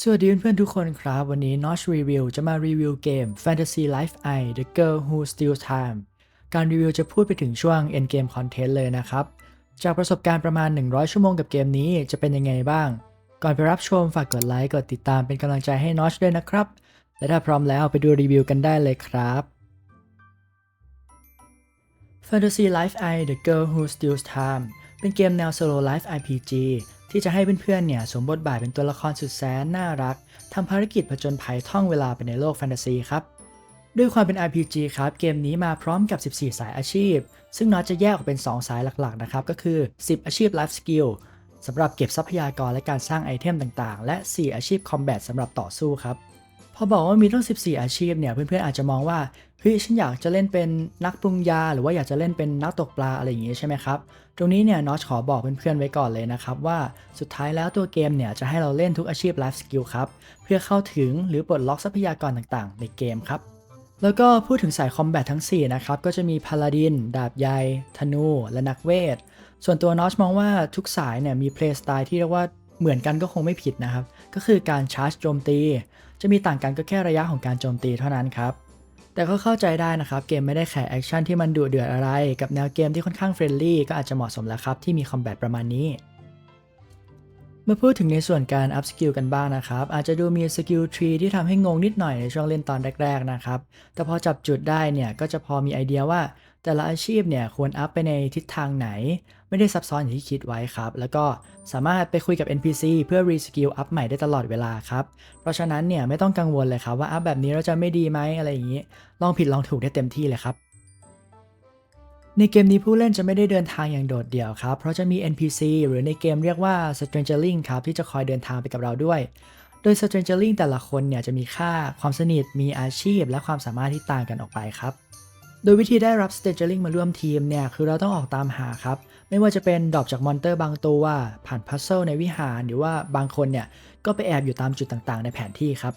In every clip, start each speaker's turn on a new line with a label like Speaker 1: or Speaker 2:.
Speaker 1: สวัสดีเพื่อนๆทุกคนครับ วันนี้ Notch Review จะมารีวิวเกม Fantasy Life I The Girl Who Steals Time การรีวิวจะพูดไปถึงช่วง Endgame Content เลยนะครับ จากประสบการณ์ประมาณ 100 ชั่วโมงกับเกมนี้จะเป็นยังไงบ้าง ก่อนไปรับชมฝากกดไลค์กดติดตามเป็นกำลังใจให้ Notch ด้วยนะครับ และถ้าพร้อมแล้วไปดูรีวิวกันได้เลยครับ Fantasy Life I The Girl Who Steals Time เป็นเกมแนว Solo Life RPG ที่จะให้เพื่อนๆเนี่ยสวมบทบาทเป็นตัวละครสุดแสนน่ารักทำภารกิจผจญภัยท่องเวลาไปในโลกแฟนตาซีครับด้วยความเป็น RPG ครับ เกมนี้มาพร้อมกับ 14 สายอาชีพ ซึ่งน็อตจะแยกออกเป็น 2 สายหลักๆ นะครับ ก็คือ 10 อาชีพ Life Skill สำหรับเก็บทรัพยากรและการสร้างไอเทมต่างๆ และ 4 อาชีพ Combat สำหรับต่อสู้ครับ พอบอกว่ามีตั้ง 14 อาชีพเนี่ยเพื่อนๆอาจจะมองว่าเฮ้ยฉันอยากจะเล่นเป็นนักปรุงยา หรือว่าอยากจะเล่นเป็นนักตกปลาอะไรอย่างงี้ใช่ไหมครับตรงนี้เนี่ยนอชขอบอกเพื่อนๆไว้ก่อนเลยนะครับว่าสุดท้ายแล้วตัวเกมเนี่ยจะให้เราเล่นทุกอาชีพ Life Skill ครับเพื่อเข้าถึงหรือปลดล็อกทรัพยากรต่างๆ ในเกมครับแล้วก็พูดถึงสายคอมแบททั้ง 4 นะครับ ก็จะมีพาลาดิน ดาบใยธนู และนักเวท ส่วนตัวนอชมองว่าทุกสายเนี่ยมีเพลย์สไตล์ที่เรียกว่าเหมือนกันก็คงไม่ผิดนะครับ ก็คือการชาร์จโจมตี จะมีต่างกันก็แค่ระยะของการโจมตีเท่านั้นครับ แต่ก็เข้าใจได้นะครับ เกมไม่ได้แข่แอคชั่นที่มันดุเดือดอะไร กับแนวเกมที่ค่อนข้างเฟรนลี่ก็อาจจะเหมาะสมแล้วครับที่มีคอมแบทประมาณนี้มาพูดถึงในส่วนการอัพสกิลกันบ้างนะครับ อาจจะดูมีสกิลทรีที่ทำให้งงนิดหน่อยในช่วงเล่นตอนแรกๆนะครับ แต่พอจับจุดได้เนี่ยก็จะพอมีไอเดียว่า แต่ละอาชีพเนี่ยควรอัพไปในทิศทางไหน ไม่ได้ซับซ้อนอย่างที่คิดไว้ครับ แล้วก็สามารถไปคุยกับ NPC เพื่อรีสกิลอัพใหม่ได้ตลอดเวลาครับ เพราะฉะนั้นเนี่ยไม่ต้องกังวลเลยครับว่าอัพแบบนี้เราจะไม่ดีไหมอะไรอย่างนี้ ลองผิดลองถูกได้เต็มที่เลยครับในเกมนี้ผู้เล่นจะไม่ได้เดินทางอย่างโดดเดี่ยวครับ เพราะจะมี NPC หรือในเกมเรียกว่า Strangerling ครับ ที่จะคอยเดินทางไปกับเราด้วย โดย Strangerling แต่ละคนเนี่ยจะมีค่าความสนิท มีอาชีพ และความสามารถที่ต่างกันออกไปครับ โดยวิธีได้รับ Strangerling มาร่วมทีมเนี่ยคือเราต้องออกตามหาครับ ไม่ว่าจะเป็นดรอปจากมอนเตอร์บางตัวผ่านพัซเซิลในวิหารหรือว่าบางคนเนี่ยก็ไปแอบอยู่ตามจุดต่างๆ ในแผนที่ครับ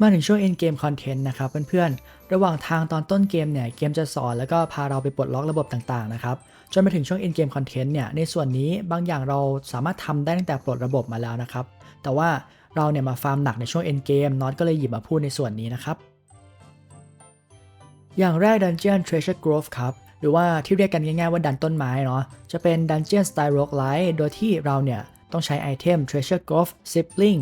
Speaker 1: มาถึงช่วง end game content นะครับเพื่อนๆ ระหว่างทางตอนต้นเกมเนี่ยเกมจะสอนแล้วก็พาเราไปปลดล็อกระบบต่างๆนะครับจนมาถึงช่วง end game content เนี่ยในส่วนนี้บางอย่างเราสามารถทำได้ตั้งแต่ปลดระบบมาแล้วนะครับแต่ว่าเราเนี่ยมาฟาร์มหนักในช่วง end game น็อตก็เลยหยิบมาพูดในส่วนนี้นะครับ อย่างแรก Dungeon Treasure Grove ครับ หรือว่าที่เรียกกันง่ายๆว่าดันต้นไม้เนาะ จะเป็น Dungeon Style Roguelite โดยที่เราเนี่ย ต้องใช้ไอเทม Treasure Grove Sibling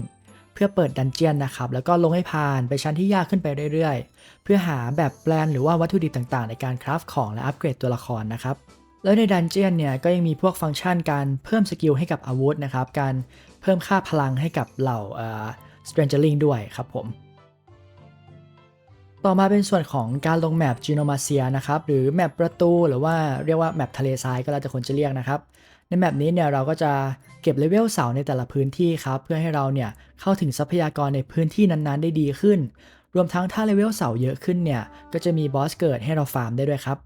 Speaker 1: เพื่อเปิดดันเจียนนะครับ แล้วก็ลงให้ผ่านไปชั้นที่ยากขึ้นไปเรื่อยๆ เพื่อหาแบบแปลนหรือว่าวัตถุดิบต่างๆ ในการคราฟของและอัปเกรดตัวละครนะครับแล้วในดันเจียนเนี่ยก็ยังมีพวกฟังก์ชันการเพิ่มสกิลให้กับอาวุธนะครับ การเพิ่มค่าพลังให้กับเหล่าเอ่อ Strangerling ด้วยครับผม ต่อมาเป็นส่วนของการลงแมปจีโนมาเซียนะครับหรือแมปประตูหรือว่าเรียกว่าแมปทะเลทรายก็แล้วแต่คนจะเรียกนะครับในแมปนี้เนี่ยเราก็จะเก็บเลเวลเสาในแต่ละพื้นที่ครับเพื่อให้เราเนี่ยเข้าถึงทรัพยากรในพื้นที่นั้นๆ ได้ดีขึ้น รวมทั้งถ้าเลเวลเสาเยอะขึ้นเนี่ยก็จะมีบอสเกิดให้เราฟาร์มได้ด้วยครับ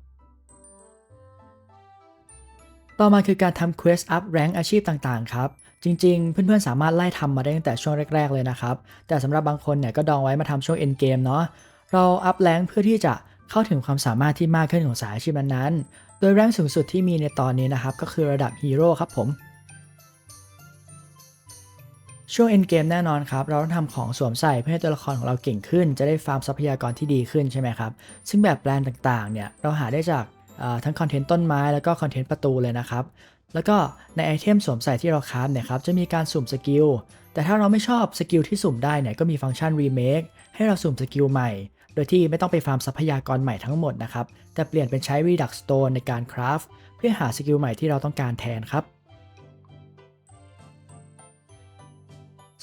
Speaker 1: ต่อมาคือการทำ Quest Up Rank อาชีพต่างๆครับจริงๆ เพื่อนๆ สามารถไล่ทำมาได้ตั้งแต่ช่วงแรก ๆ เลยนะครับ แต่สำหรับบางคนเนี่ยก็ดองไว้มาทำช่วง End Game เนาะ เราอัพแรงเพื่อที่จะเข้าถึงความสามารถที่มากขึ้นของสายอาชีพนั้นๆ โดยแรงสูงสุดที่มีในตอนนี้นะครับ ก็คือระดับฮีโร่ครับผม ช่วง end game แน่นอนครับ เราต้องทำของสวมใส่เพื่อให้ตัวละครของเราเก่งขึ้น จะได้ฟาร์มทรัพยากรที่ดีขึ้นใช่ไหมครับ ซึ่งแบบแปลนต่างๆ เนี่ย เราหาได้จากทั้งคอนเทนต์ต้นไม้แล้วก็คอนเทนต์ประตูเลยนะครับ แล้วก็ในไอเทมสวมใส่ที่เราคราฟเนี่ยครับ จะมีการสุ่มสกิล แต่ถ้าเราไม่ชอบสกิลที่สุ่มได้เนี่ย ก็มีฟังก์ชัน remake ให้เราสุ่มสกิลใหม่ โดยที่ไม่ต้องไปฟาร์มทรัพยากรใหม่ทั้งหมดนะครับ แต่เปลี่ยนเป็นใช้ Redux Stone ในการคราฟเพื่อหาสกิลใหม่ที่เราต้องการแทนครับ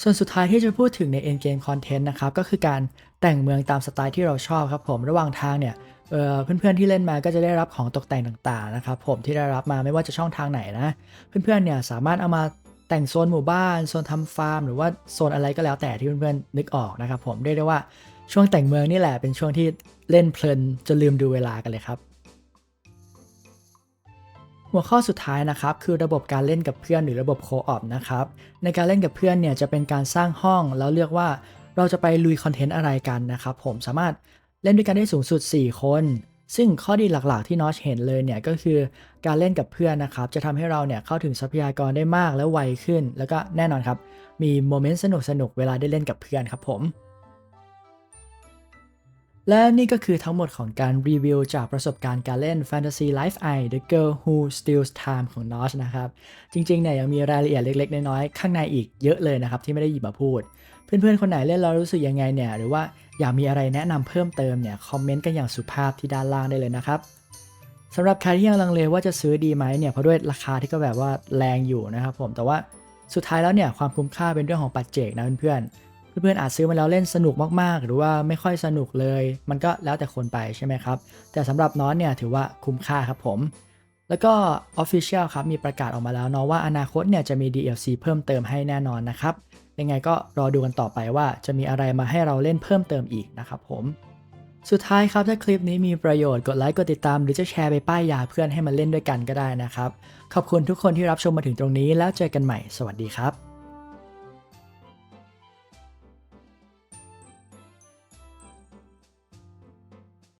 Speaker 1: ส่วนสุดท้ายที่จะพูดถึงใน End Game Content นะครับก็คือการแต่งเมืองตามสไตล์ที่เราชอบครับผมระหว่างทางเนี่ยเอ่อเพื่อนๆที่เล่นมาก็จะได้รับของตกแต่งต่างๆนะครับผมที่ได้รับมาไม่ว่าจะช่องทางไหนนะ เพื่อนๆเนี่ยสามารถเอามาแต่งโซนหมู่บ้านโซนทำฟาร์ม หรือว่าโซนอะไรก็แล้วแต่ที่เพื่อนๆนึกออกนะครับผมเรียกได้ว่า ช่วงแต่งเมืองนี่แหละเป็นช่วงที่เล่นเพลินจนลืมดูเวลากันเลยครับ หัวข้อสุดท้ายนะครับ คือระบบการเล่นกับเพื่อนหรือระบบโคออปนะครับ ในการเล่นกับเพื่อนเนี่ยจะเป็นการสร้างห้องแล้วเลือกว่าเราจะไปลุยคอนเทนต์อะไรกันนะครับ ผมสามารถเล่นด้วยกันได้สูงสุด 4 คน ซึ่งข้อดีหลักๆที่นอชเห็นเลยเนี่ยก็คือการเล่นกับเพื่อนนะครับ จะทำให้เราเนี่ยเข้าถึงทรัพยากรได้มากและไวขึ้น แล้วก็แน่นอนครับ มีโมเมนต์สนุกๆเวลาได้เล่นกับเพื่อนครับผม และนี่ก็คือทั้งหมดของการรีวิวจากประสบการณ์การเล่น Fantasy Life Eye The Girl Who Steals Time ของ Notch นะครับ จริงๆเนี่ยยังมีรายละเอียดเล็ก ๆ น้อยๆข้างในอีกเยอะเลยนะครับที่ไม่ได้หยิบมาพูด เพื่อนๆ คนไหนเล่นแล้วรู้สึกยังไงเนี่ยหรือว่าอยากมีอะไรแนะนำเพิ่มเติมเนี่ยคอมเมนต์กันอย่างสุภาพที่ด้านล่างได้เลยนะครับสำหรับใครที่ยังลังเลว่าจะซื้อดีไหมเนี่ยเพราะด้วยราคาที่ก็แบบว่าแรงอยู่นะครับผมแต่ว่าสุดท้ายแล้วเนี่ยความคุ้มค่าเป็นเรื่องของปัจเจกนะเพื่อนๆ เพื่อนๆอาจซื้อมาแล้วเล่นสนุกมากๆ หรือว่าไม่ค่อยสนุกเลย มันก็แล้วแต่คนไปใช่ไหมครับ แต่สำหรับน้อนเนี่ยถือว่าคุ้มค่าครับผมแล้วก็ Official ครับมีประกาศออกมาแล้วเนาะว่าอนาคตเนี่ยจะมี DLC เพิ่มเติมให้แน่นอนนะครับ ยังไงก็รอดูกันต่อไปว่าจะมีอะไรมาให้เราเล่นเพิ่มเติมอีกนะครับผม สุดท้ายครับถ้าคลิปนี้มีประโยชน์กดไลค์กดติดตาม หรือจะแชร์ไปป้ายยาเพื่อนให้มาเล่นด้วยกันก็ได้นะครับ ขอบคุณทุกคนที่รับชมมาถึงตรงนี้แล้วเจอกันใหม่ สวัสดีครับ